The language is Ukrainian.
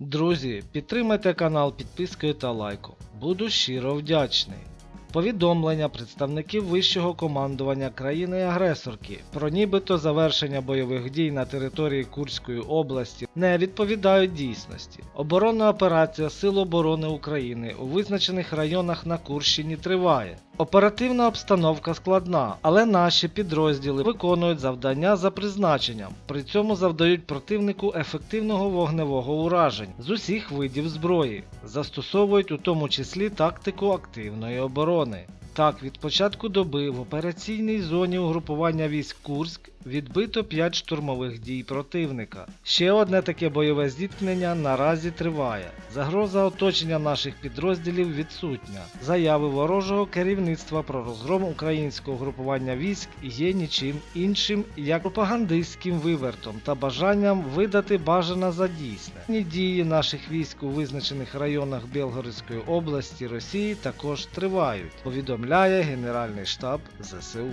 Друзі, підтримайте канал підпискою та лайком. Буду щиро вдячний. Повідомлення представників вищого командування країни-агресорки про нібито завершення бойових дій на території Курської області не відповідають дійсності. Оборонна операція Сил оборони України у визначених районах на Курщині триває. Оперативна обстановка складна, але наші підрозділи виконують завдання за призначенням, при цьому завдають противнику ефективного вогневого уражень з усіх видів зброї, застосовують у тому числі тактику активної оборони сторони. Так, від початку доби в операційній зоні угрупування військ Курськ відбито 5 штурмових дій противника. Ще одне таке бойове зіткнення наразі триває. Загроза оточення наших підрозділів відсутня. Заяви ворожого керівництва про розгром українського групування військ є нічим іншим, як пропагандистським вивертом та бажанням видати бажане за дійсне. Дії наших військ у визначених районах Білгородської області Росії також тривають, повідомляє Генеральний штаб ЗСУ.